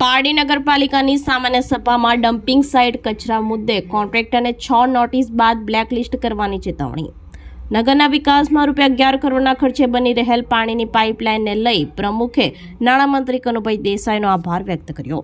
પારડી નગરપાલિકાની સામાન્ય સભામાં ડમ્પિંગ સાઇટ કચરા મુદ્દે કોન્ટ્રાક્ટરને છ નોટિસ બાદ બ્લેકલિસ્ટ કરવાની ચેતવણી. નગરના વિકાસમાં રૂપિયા અગિયાર કરોડના ખર્ચે બની રહેલ પાણીની પાઇપલાઇનને લઈ પ્રમુખે નાણામંત્રી કનુભાઈ દેસાઈનો આભાર વ્યક્ત કર્યો.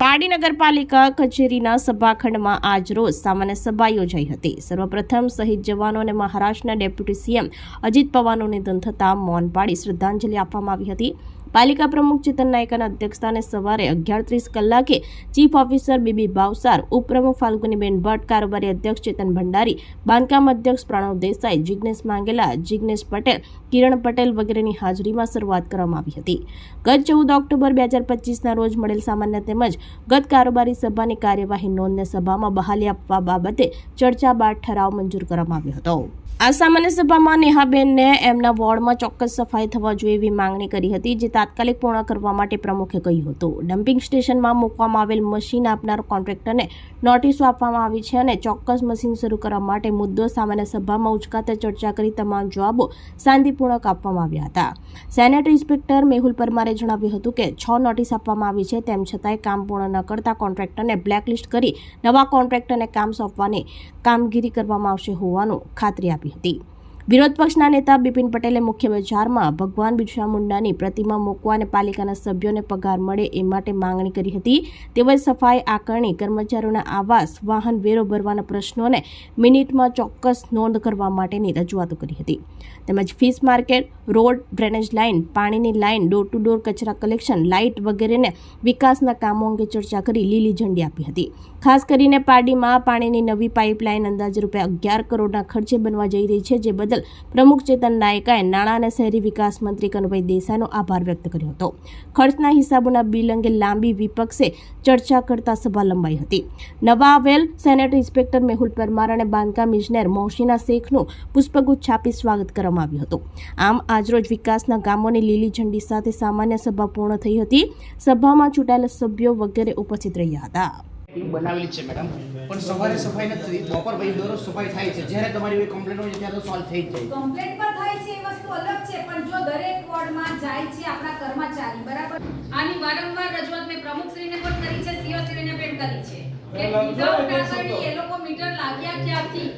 પારડી નગરપાલિકા કચેરીના સભાખંડમાં આજરોજ સામાન્ય સભા યોજાઈ હતી. સર્વપ્રથમ શહીદ જવાનો અને મહારાષ્ટ્રના ડેપ્યુટી સીએમ અજીત પવારનું નિધન થતાં મૌન પાડી શ્રદ્ધાંજલિ આપવામાં આવી હતી. પાલિકા પ્રમુખ ચેતન નાયકાના અધ્યક્ષસ્થાને સવારે અગિયાર ત્રીસ કલાકે ચીફ ઓફિસર બીબી ભાવસાર ઉપપ્રમુખ ફાલ્ગુનીબેન ભટ્ટ, કારોબારી અધ્યક્ષ ચેતન ભંડારી, બાંધકામ અધ્યક્ષ પ્રણવ દેસાઈ જિજ્ઞેશ માંગેલા જિજ્ઞેશ પટેલ, કિરણ પટેલ વગેરેની હાજરીમાં શરૂઆત કરવામાં આવી હતી. ગત ચૌદ ઓક્ટોબર બે હજાર પચીસના રોજ મળેલ સામાન્ય તેમજ ગત કારોબારી સભાની કાર્યવાહી નોંધને સભામાં બહાલી આપવા બાબતે ચર્ચા બાદ ઠરાવ મંજૂર કરવામાં આવ્યો હતો. આ સામાન્ય સભામાં નેહાબેનને એમના વોર્ડમાં ચોક્કસ સફાઈ થવા જોઈએ એવી માંગણી કરી હતી, જે તાત્કાલિક પૂર્ણ કરવા માટે પ્રમુખે કહ્યું હતું. ડમ્પિંગ સ્ટેશનમાં મૂકવામાં આવેલ મશીન આપનાર કોન્ટ્રાક્ટરને નોટિસો આપવામાં આવી છે અને ચોક્કસ મશીન શરૂ કરવા માટે મુદ્દો સામાન્ય સભામાં ઉચકાતે ચર્ચા કરી તમામ જવાબો શાંતિપૂર્વક આપવામાં આવ્યા હતા. સેનેટ ઇન્સ્પેક્ટર મેહુલ પરમારે જણાવ્યું હતું કે, છ નોટિસ આપવામાં આવી છે, તેમ છતાંય કામ પૂર્ણ ન કરતા કોન્ટ્રાક્ટરને બ્લેકલિસ્ટ કરી નવા કોન્ટ્રાક્ટરને કામ સોંપવાની કામગીરી કરવામાં આવશે હોવાનું ખાતરી આપી હતી વિરોધ પક્ષના નેતા બિપિન પટેલે મુખ્ય બજારમાં ભગવાન બિરસા મુંડાની પ્રતિમા મૂકવા અને પાલિકાના સભ્યોને પગાર મળે એ માટે માંગણી કરી હતી. તેમજ સફાઈ આકારણી, કર્મચારીઓના આવાસ, વાહન વેરો ભરવાના પ્રશ્નોને મિનિટમાં ચોક્કસ નોંધ કરવા માટેની રજૂઆતો કરી હતી. તેમજ fish market, road, drainage line, પાણીની લાઇન, ડોર ટુ ડોર કચરા કલેક્શન, લાઇટ વગેરેને વિકાસના કામો અંગે ચર્ચા કરી લીલી ઝંડી આપી હતી. ખાસ કરીને પારડીમાં પાણીની નવી પાઇપલાઇન અંદાજે રૂપિયા અગિયાર કરોડના ખર્ચે બનવા જઈ રહી છે, જે બદલ પ્રમુખ ચેતન નાયકાએ નાણાં અને શહેરી વિકાસ મંત્રી કનુભાઈ દેસાઈનો આભાર વ્યક્ત કર્યો હતો. ખર્ચના હિસાબોના બિલ અંગે લાંબી વિપક્ષે ચર્ચા કરતા સભા લંબાઈ હતી. નવા આવેલ સેનેટરી ઇન્સ્પેક્ટર મેહુલ પરમાર અને બાંધકામ ઇજનેર મોહસીના શેખનું પુષ્પગુચ્છ છાપી સ્વાગત કરવામાં આવ્યું હતું. આમ, આજરોજ વિકાસના ગામોની લીલી ઝંડી સાથે સામાન્ય સભા પૂર્ણ થઈ હતી. સભામાં ચૂંટાયેલા સભ્યો વગેરે ઉપસ્થિત રહ્યા હતા. ટીમ બનાવેલી છે મેડમ. પણ સવારે સફાઈ નથી બપોર પછી દરરોજ સફાઈ થાય છે. જ્યારે તમારી કોઈ કમ્પ્લેન હોય ત્યારે તો સોલ્વ થઈ જ જાય કમ્પ્લેન પણ થાય છે એ વસ્તુ અલગ છે પણ જો દરેક વોર્ડમાં જાય છે આપણા કર્મચારી બરાબર? આની વારંવાર રજૂઆત મેં પ્રમુખશ્રીને પણ કરી છે સીઓશ્રીને પણ કરી છે. કે વિધાઉટ આગળની એ લોકો મીટર લાગ્યા ક્યાંથી?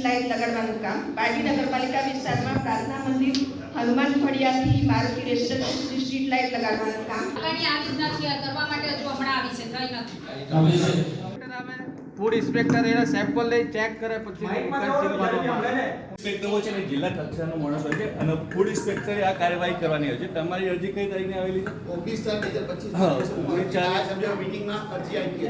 સ્ટ્રીટ લાઇટ લગાડવાનું કામ. પારડી નગરપાલિકા વિસ્તારમાં પ્રાર્થના મંદિર હનુમાન ફળિયાથી મારુતિ રેસિડન્સી સુધી સ્ટ્રીટ લાઇટ લગાડવાનું કામ. આ રીતના કરવા માટે હજુ હમણાં આવી છે થઈ નથી. ફૂડ ઇન્સ્પેક્ટર એને સેમ્પલ લઈ ચેક કરે પછી ઇન્સ્પેક્ટરો છે ને. જિલ્લા કક્ષાનો માણસ હોય છે અને ફૂડ ઇન્સ્પેક્ટરે આ કાર્યવાહી કરવાની હોય છે. તમારી અરજી કઈ તારીખે આવેલી છે?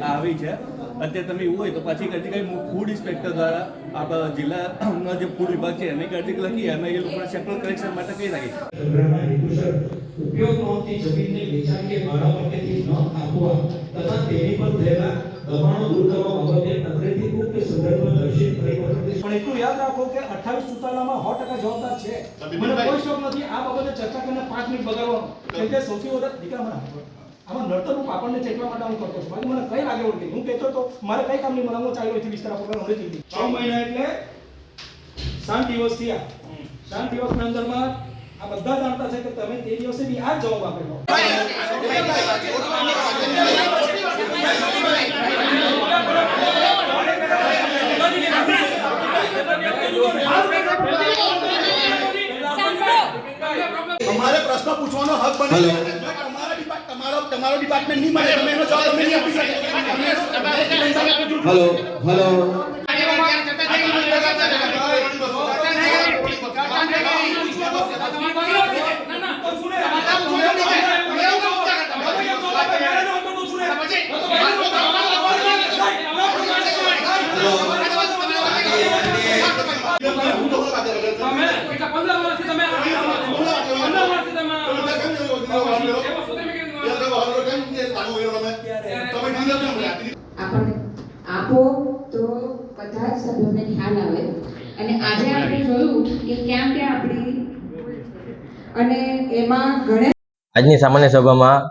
આવી છે. અત્યારે તમે એવું હોય તો પાછી અરજી કઈ ફૂડ ઇન્સ્પેક્ટર દ્વારા આપણા જિલ્લાનો જે ફૂડ વિભાગ છે એને અરજી લખી અને એ લોકોને સેમ્પલ કલેક્શન માટે કહી હેતુસર ઉપયોગ નહોતી જમીનને વેચાણ કે ભાડા માટેથી ન આપવા તથા તેની પર થયેલા દબાણો દૂર કરવા બાબતે તંત્રથી ઉક્ત સંદર્ભમાં દર્શિત પરિવર્તન પણ એટલું યાદ રાખો કે અઠ્ઠાવીસ સુતાલામાં સો ટકા જવાબદાર છે મને કોઈ શોખ નથી આ બાબતે ચર્ચા કરીને પાંચ મિનિટ બગાડવા કેમ કે સૌથી વધારે દીકરા મને. આમાં નડતરનું પાપડને ચેકવા માટે હું કરતો છું બાકી મને કઈ લાગે ઓળખી હું કહેતો તો મારે કઈ કામ નહીં મને હું ચાલ્યો અહીંથી વિસ્તાર પગાર હમણાં થઈ છ મહિના એટલે સાત દિવસ થયા સાત દિવસના અંદરમાં આ બધા જાણતા છે કે તમે તે દિવસે બી આ જવાબ આપેલો તમારે પ્રશ્ન પૂછવાનો હક બને છે. જો તમારા ડિપાર્ટ- તમારો તમારો ડિપાર્ટમેન્ટ નહીં મળે તમે એનો જવાબ તમે નહીં આપી શકો તમે- હલો હલો આપો તો બધા જ સભ્યોને ખ્યાલ આવે. અને આજે આપણે જોયું કે ક્યાં ક્યાં આપણી અને એમાં ઘણા આજની સામાન્ય સભામાં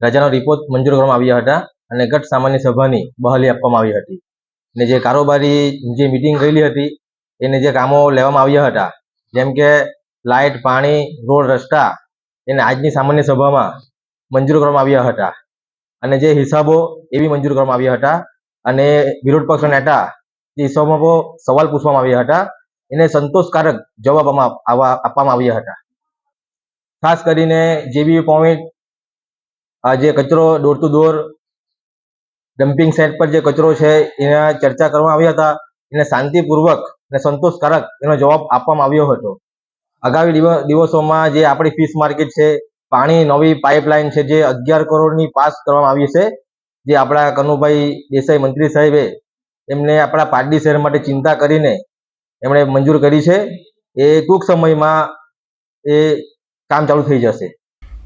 રાજાનો રિપોર્ટ મંજૂર કરવામાં આવ્યા હતા અને ગટ સામાન્ય સભાની બહાલી આપવામાં આવી હતી. ને જે કારોબારી જે મિટિંગ કરેલી હતી, એને જે કામો લેવામાં આવ્યા હતા, જેમ કે લાઇટ પાણી રોડ રસ્તા એને આજની સામાન્ય સભામાં મંજૂર કરવામાં આવ્યા હતા. અને જે હિસાબો એ બી મંજૂર કરવામાં આવ્યા હતા અને વિરોધ પક્ષના નેતા જે હિસાબોમાં સવાલ પૂછવામાં આવ્યા હતા, એને સંતોષકારક જવાબ આપવામાં આવ્યા હતા. ખાસ કરીને જે બી પોઈન્ટ જે કચરો દોર ટુ દોર ડમ્પિંગ સાઇટ પર જે કચરો છે એના ચર્ચા કરવામાં આવ્યા હતા, એને શાંતિપૂર્વક અને સંતોષકારક એનો જવાબ આપવામાં આવ્યો હતો. આગામી દિવ- દિવસોમાં જે આપણી ફિશ માર્કેટ છે, પાણી નવી પાઇપલાઇન છે, જે અગિયાર કરોડની પાસ કરવામાં આવી છે, જે આપણા કનુભાઈ દેસાઈ મંત્રી સાહેબે એમને આપણા પારડી શહેર માટે ચિંતા કરીને એમણે મંજૂર કરી છે. એ ટૂંક સમયમાં એ કામ ચાલુ થઈ જશે.